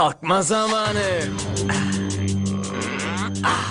Kalkma zamanı. Merhaba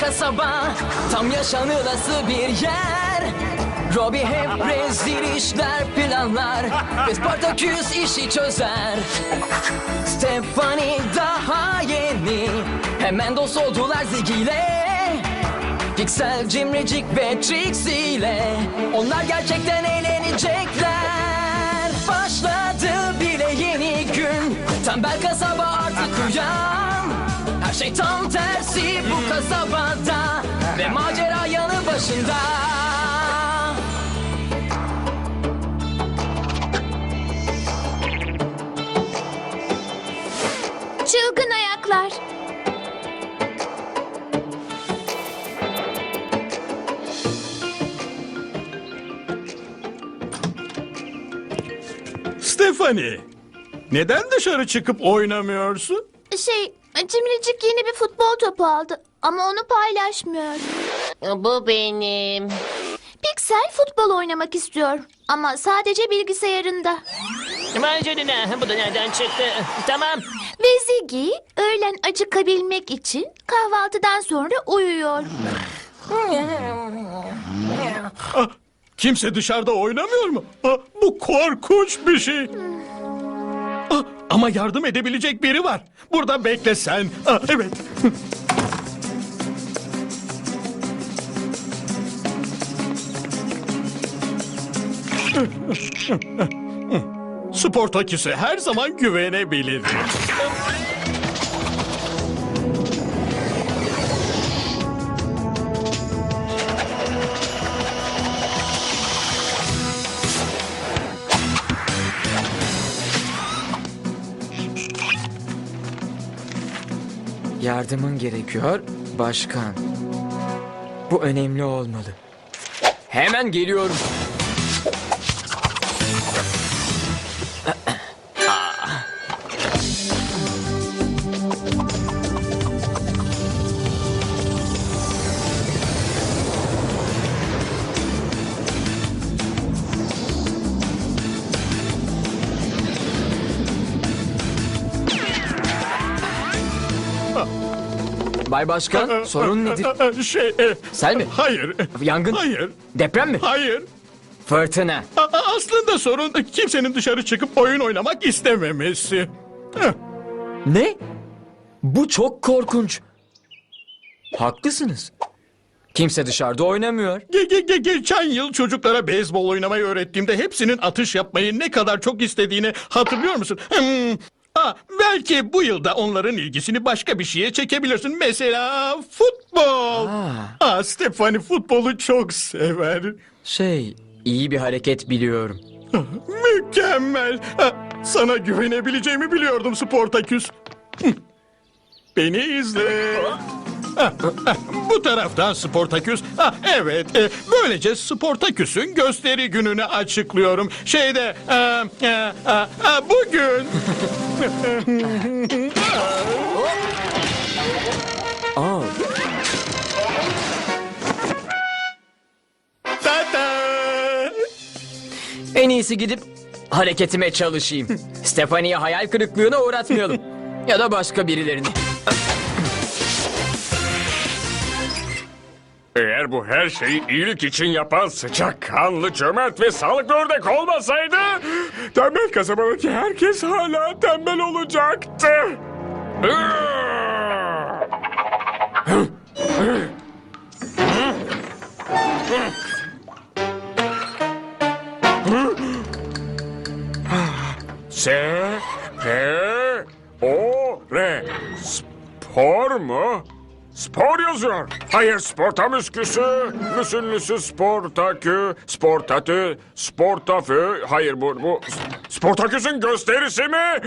kasaba Tam yaşanılası bir yer. Robbie hep rezil işler planlar Ve Spartaküs işi çözer. Stefani daha yeni Hemen dost oldular Ziggy ile. Pixel, Cimricik ve Trixie ile. Onlar gerçekten eğlenecekler. Başladı bile yeni gün. Tembel kasaba artık uyan Her şey tam tersi bu kasabada Ve macera yanı başında Çılgın ayaklar. Stefani, neden dışarı çıkıp oynamıyorsun? Şey, Cimricik yeni bir futbol topu aldı ama onu paylaşmıyor. Bu benim. Pixel futbol oynamak istiyor ama sadece bilgisayarında. Vay canına bu da nereden çıktı? Tamam. Ve Ziggy öğlen acıkabilmek için kahvaltıdan sonra uyuyor. Ah, kimse dışarıda oynamıyor mu? Ah, bu korkunç bir şey. Ama yardım edebilecek biri var. Burada bekle sen. Ah, evet. Sportaküs'e her zaman güvenebilir. Yardımın gerekiyor başkan. Bu önemli olmalı. Hemen geliyorum. Bay Başkan, sorun nedir? Ah, Şey, e, Sel mi? hayır. Yangın? Hayır. Deprem mi? Hayır. Fırtına. A- a- Aslında sorun kimsenin dışarı çıkıp oyun oynamak istememesi. Heh, Ne? Bu çok korkunç. Haklısınız. Kimse dışarıda oynamıyor. Ge- ge- ge- geçen yıl çocuklara beyzbol oynamayı öğrettiğimde hepsinin atış yapmayı ne kadar çok istediğini hatırlıyor musun? Hmm. Aa, belki bu yılda onların ilgisini başka bir şeye çekebilirsin. Mesela futbol. Aa. Aa, Stefani futbolu çok sever. Şey, iyi bir hareket biliyorum. Mükemmel. Ha, Sana güvenebileceğimi biliyordum Sportaküs. Beni izle. Bu taraftan Sportaküs. Ha, evet, e, böylece Sportaküs'ün gösteri gününü açıklıyorum. Şeyde, e, e, e, e, bugün... Aa, Ta-ta! en iyisi gidip hareketime çalışayım. Stefani'ye hayal kırıklığına uğratmayalım. ya da başka birilerini. Eğer bu her şeyi iyilik için yapan sıcak, kanlı, cömert ve sağlıklı ördek olmasaydı... ...tembel kasabadaki herkes hala tembel olacaktı. S, P, O, R. Spor mu? Spor yazıyor. Hayır sporta müsküsü. Müsünlüsü sportakü. Sportatü. Sportafü. Hayır bu, bu Sportaküs'ün gösterisi mi?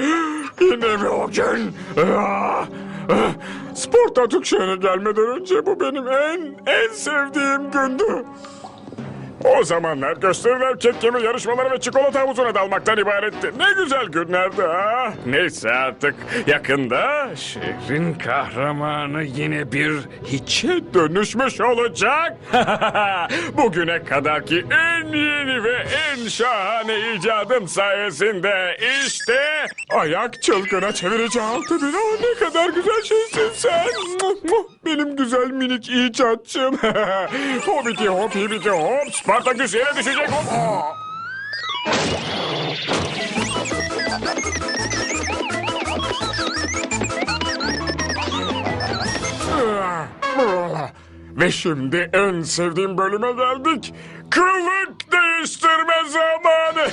Yine mi o gün? Ah, ah. Sportatük şehre gelmeden önce bu benim en en sevdiğim gündü. O zamanlar gösteriler, kek yarışmaları ve çikolata havuzuna dalmaktan ibaretti. Ne güzel günlerdi ha. Neyse artık yakında şehrin kahramanı yine bir hiçe dönüşmüş olacak. Bugüne kadarki en yeni ve en şahane icadım sayesinde işte ayak çılgına bin. Oh, ne kadar güzel şeysin sen. Benim güzel minik icatçım. Hobiti hop hibiti hop. Spartaküs yere düşecek hop. Ve şimdi en sevdiğim bölüme geldik. Kılık değiştirme zamanı.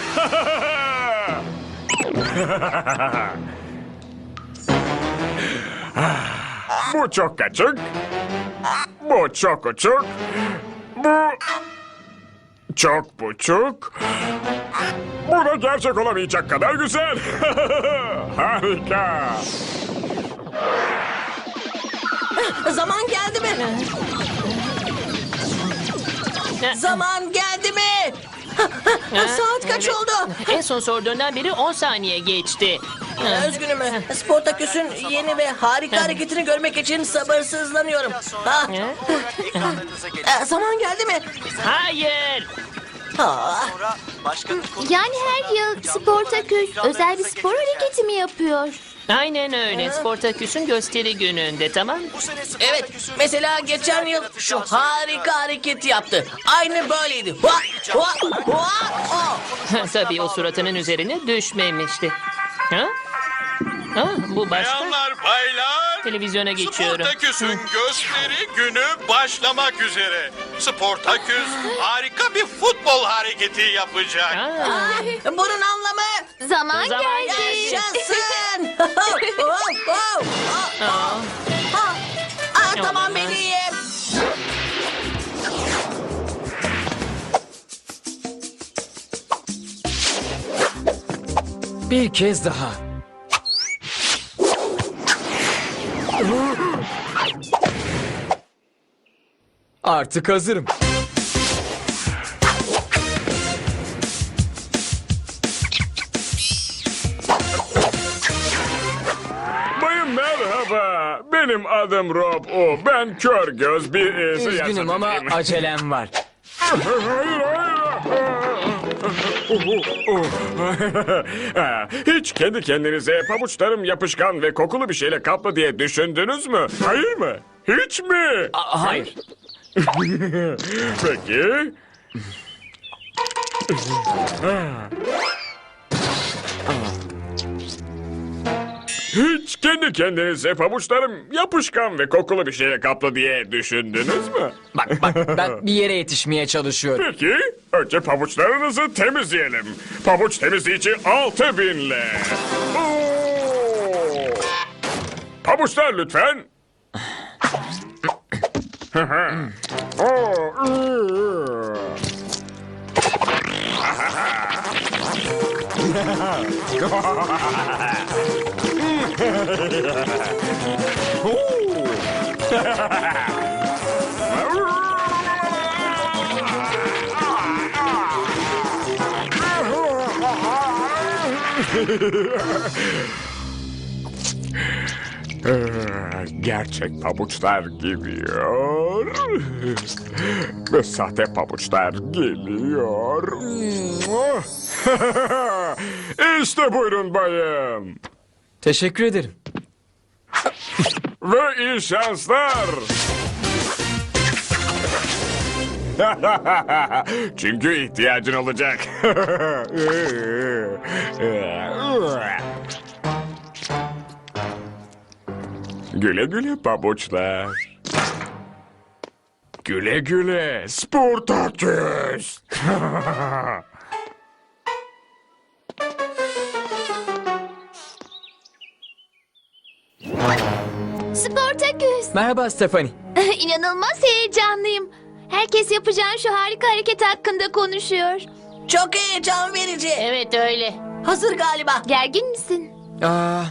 Bu çok açık. Bu çok uçuk. Bu çok buçuk. Bu da gerçek olamayacak kadar güzel. Harika. Zaman geldi mi? Zaman geldi mi? Saat kaç oldu? En son sorduğundan beri 10 saniye geçti. Üzgünüm. Sportaküs'ün yeni ve harika hareketini görmek için sabırsızlanıyorum. Ha, e, zaman geldi mi? Hayır. Ha, Yani her yıl Sportaküs özel bir spor hareketi mi yapıyor? Aynen öyle. Sportaküs'ün gösteri gününde tamam. evet, mesela geçen yıl şu harika hareketi yaptı. Aynı böyleydi. Tabii o suratının üzerine düşmemişti. Ha? Ha, bu başka. Bayanlar, baylar. Televizyona geçiyorum. Sportaküs'ün gösteri günü başlamak üzere. Sportaküs harika bir futbol hareketi yapacak. Ha, Bunun anlamı Zaman, Zaman geldi. yaşasın. Aa. Ha, ah, tamam ben iyiyim. Bir kez daha. Artık hazırım. Bayım merhaba. Benim adım Rob O. Ben kör göz bir Üzgünüm ama acelem var. Hayır hayır. Ha, Hiç kendi kendinize pabuçlarım yapışkan ve kokulu bir şeyle kaplı diye düşündünüz mü? Hayır mı? Hiç mi? A- hayır. Peki. Hiç kendi kendinize pabuçlarım yapışkan ve kokulu bir şeye kaplı diye düşündünüz mü? Bak bak ben bir yere yetişmeye çalışıyorum. Peki, önce pabuçlarınızı temizleyelim. Pabuç temizleyici 6000 le. Oo! Pabuçlar lütfen. Oo, ıı. Gerçek pabuçlar gidiyor. Ve sahte pabuçlar geliyor. işte buyurun bayım. Teşekkür ederim. Ve iyi şanslar. Çünkü ihtiyacın olacak. güle güle pabuçlar. Güle güle Sportaküs. Merhaba Stephanie. İnanılmaz heyecanlıyım. Herkes yapacağın şu harika hareket hakkında konuşuyor. Çok heyecan verici. Evet öyle. Hazır galiba. Gergin misin? Aa,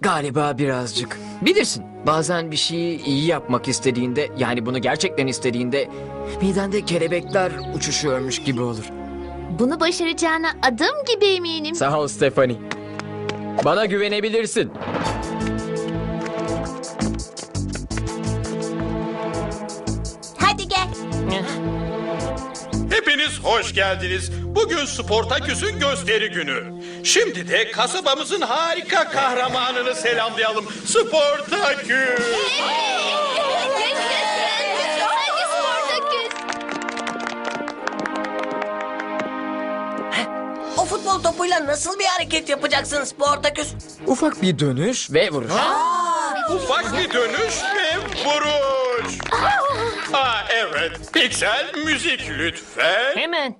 galiba birazcık. Bilirsin bazen bir şeyi iyi yapmak istediğinde yani bunu gerçekten istediğinde midende kelebekler uçuşuyormuş gibi olur. Bunu başaracağına adım gibi eminim. Sağ ol Stephanie. Bana güvenebilirsin. Hoş geldiniz. Bugün Sportaküs'ün gösteri günü. Şimdi de kasabamızın harika kahramanını selamlayalım. Sportaküs. O futbol topuyla nasıl bir hareket yapacaksın Sportaküs? Ufak bir dönüş ve vuruş. Ufak bir dönüş ve vuruş. Evet. Piksel müzik lütfen. Hemen.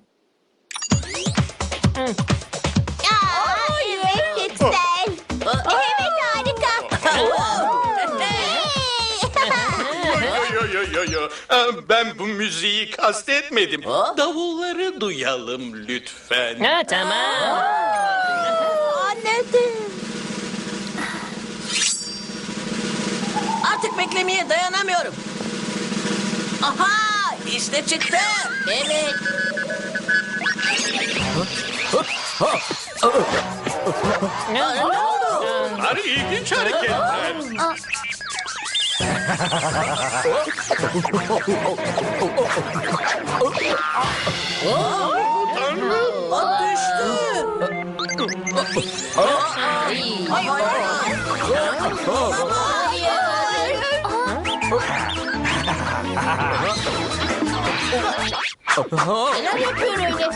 Evet güzel. Evet harika. Yo, yo, yo, yo, yo. Aa, Ben bu müziği kastetmedim. Davulları duyalım lütfen. Ha tamam. Anladım. Artık beklemeye dayanamıyorum. Aha işte çıktı. Evet. Bunlar ilginç hareketler. At düştü. Neler yapıyor öyle?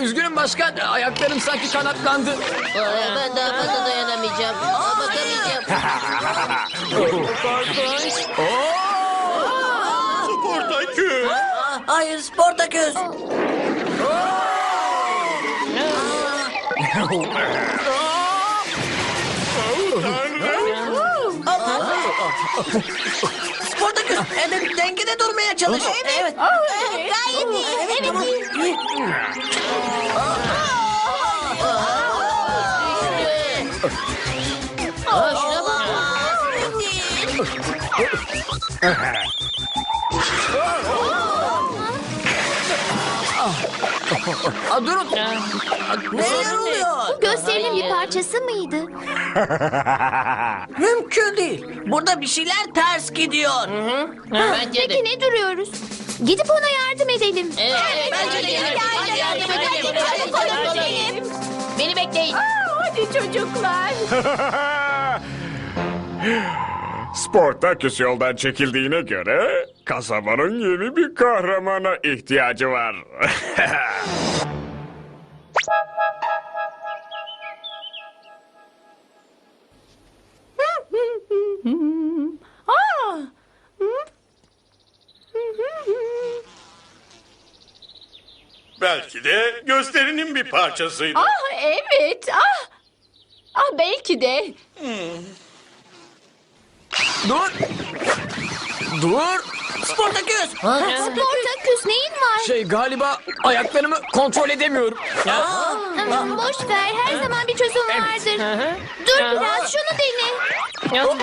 Üzgünüm başkan ayaklarım sanki kanatlandı. Ben daha fazla dayanamayacağım. Bakamayacağım. Sportaküs. Hayır Sportaküs. Sportaküs evet, dengede durmaya çalış. Evet. Gayet iyi. Evet iyi. İyi. Aa, durun. Neler oluyor? Gösterinin bir parçası mıydı? Mümkün değil. Burada bir şeyler ters gidiyor. Bence de. Peki ne duruyoruz? Gidip ona yardım edelim. Evet, bence de. Hadi yardım edelim. Hadi. Beni bekleyin. Hadi çocuklar. Sportaküs yoldan çekildiğine göre kasabanın yeni bir kahramana ihtiyacı var. Belki de gösterinin bir parçasıydı. Ah evet. Ah. Ah belki de. Dur. Dur. Sportaküs. Sportaküs neyin var? Şey galiba ayaklarımı kontrol edemiyorum. Aman boş ver. Her zaman bir çözüm vardır. Dur biraz şunu dene. Oo,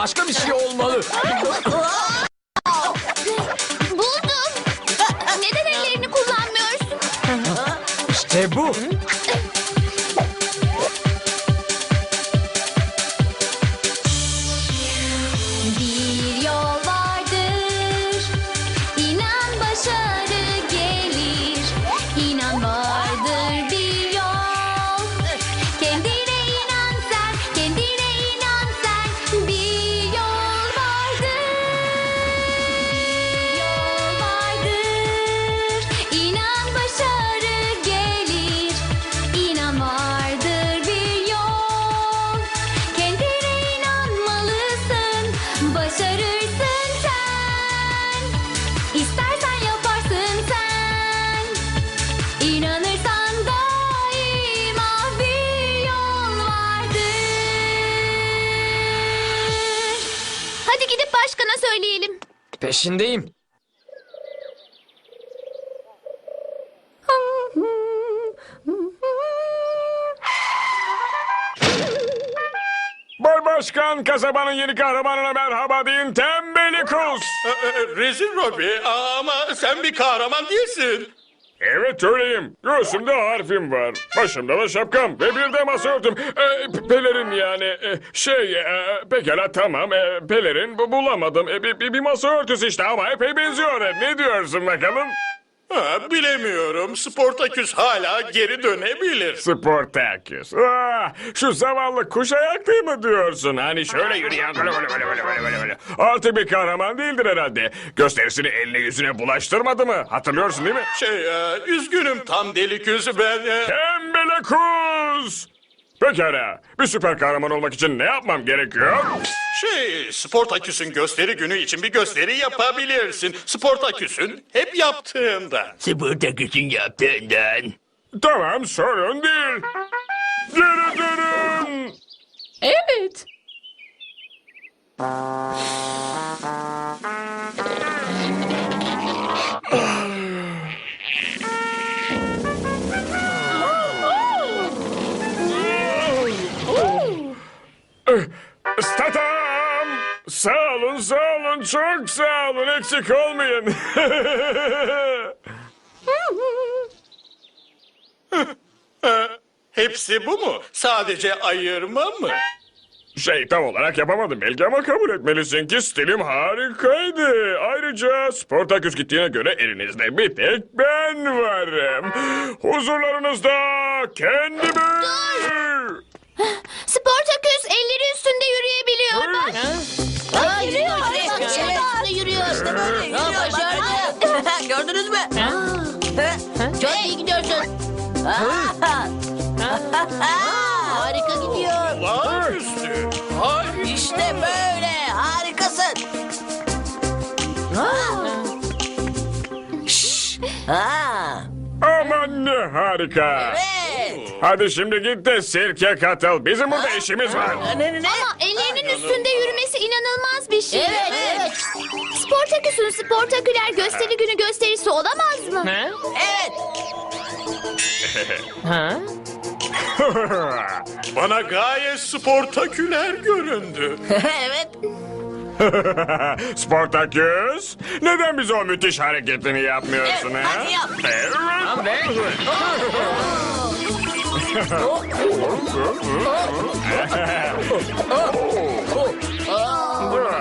başka bir şey olmalı. Peşindeyim. Bay Başkan kasabanın yeni kahramanına merhaba deyin Tembelikus. Ee, e, Rezil Robi ama sen bir kahraman değilsin. Evet öyleyim. Göğsümde harfim var. Başımda da şapkam ve bir de masa örtüm. P- pelerin yani. e, şey e, pekala tamam. E, pelerin bu bulamadım. E, bir, bir masa örtüsü işte ama epey benziyor. E, ne diyorsun bakalım? Ha, bilemiyorum. Sportaküs hala geri dönebilir. Sportaküs. Ah, şu zavallı kuş ayaklı mı diyorsun? Hani şöyle yürüyen böyle böyle böyle böyle böyle böyle böyle. Artık bir kahraman değildir herhalde. Gösterisini eline yüzüne bulaştırmadı mı? Hatırlıyorsun değil mi? Şey, e, üzgünüm tam deliküz ben... e, Tembelekuz! Pekala. Bir süper kahraman olmak için ne yapmam gerekiyor? Şey, Sportaküs'ün gösteri günü için bir gösteri yapabilirsin. Sportaküs'ün hep yaptığından. Sportaküs'ün yaptığından. Tamam sorun değil. Geri dönün. Evet. Sağ olun, çok sağ olun. Eksik olmayın. Hepsi bu mu? Sadece ayırma mı? şey tam olarak yapamadım belki ama kabul etmelisin ki stilim harikaydı. Ayrıca Sportaküs gittiğine göre elinizde bir tek ben varım. Huzurlarınızda kendimi... Sportaküs elleri üstünde yürüyebiliyor bak. Yürüyor. Başardı. Gördünüz mü? Çok iyi gidiyorsun. Harika gidiyor. Olağanüstü. İşte böyle. Harikasın. Ha. Aman ne harika. Evet. Hadi şimdi git de sirke katıl. Bizim burada işimiz var. Ne ne ne? Ama ellerinin üstünde yürümesi inanılmaz bir şey. Evet, evet. Sportaküs'ün sportaküler gösteri günü gösterisi olamaz mı? Ha? Evet. Ha? Bana gayet sportaküler göründü. evet. Sportaküs, neden bize o müthiş hareketini yapmıyorsun Evet, ha? hadi yap. Evet.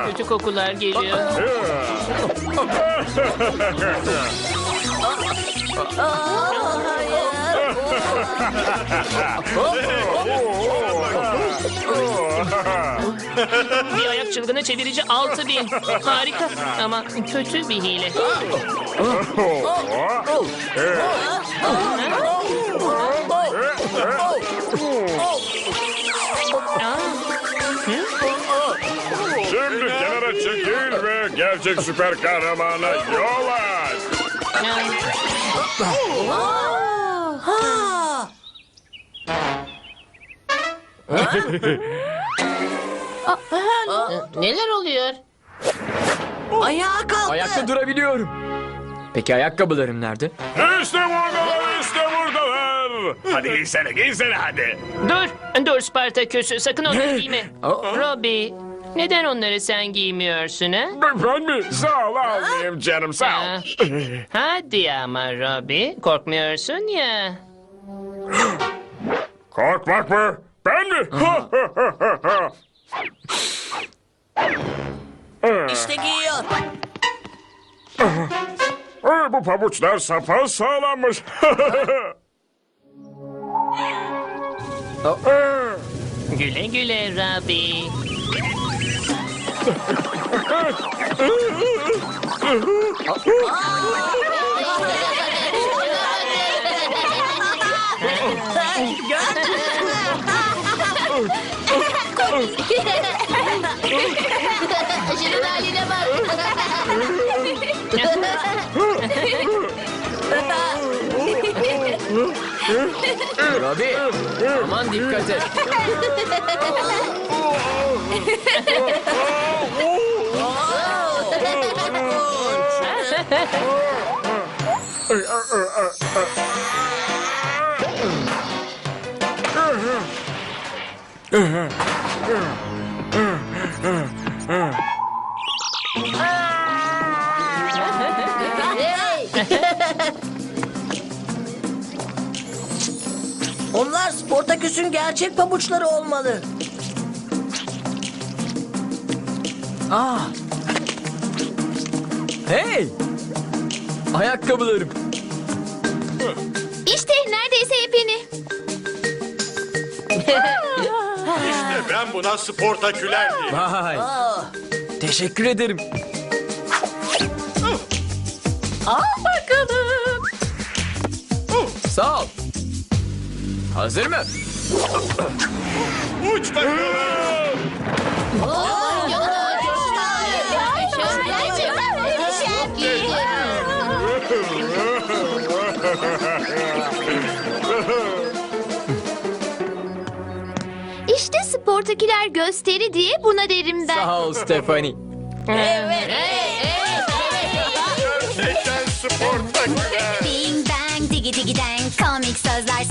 Kötü kokular geliyor. Bir ayak çılgını çevirici 6000. Harika ama kötü bir hile. Aa, Şimdi kenara çekil ve gerçek süper kahramana yol aç. Ha. neler oluyor? Ayağa kalktı. Ayakta durabiliyorum. Peki ayakkabılarım nerede? İşte buradalar, işte buradalar. Hadi giysene, giysene hadi. Dur, dur Spartaküs. Sakın onu giyme. Aa. Robbie, Neden onları sen giymiyorsun ha? Ben, mi? Sağ ol almayayım canım sağ ol. Ha. Hadi ama Robbie, korkmuyorsun ya. Korkmak mı? Ben mi? Ha. İşte giyiyor. Ee, bu pabuçlar sapa sağlammış. Güle güle Robbie. Şunun haline bak. Robbie aman dikkat et. Onlar Sportaküs'ün gerçek pabuçları olmalı. Ah. Hey! Ayakkabılarım. İşte neredeyse yepyeni. İşte ben buna sportaküler diyeyim. Vay. Teşekkür ederim. Al bakalım. Sağ ol. Hazır mı? Uç bakalım. İşte sportakiler gösteri diye buna derim ben. Sağ ol Stephanie. Gerçekten sportaküler. Bing bang digi digi dang komik sözler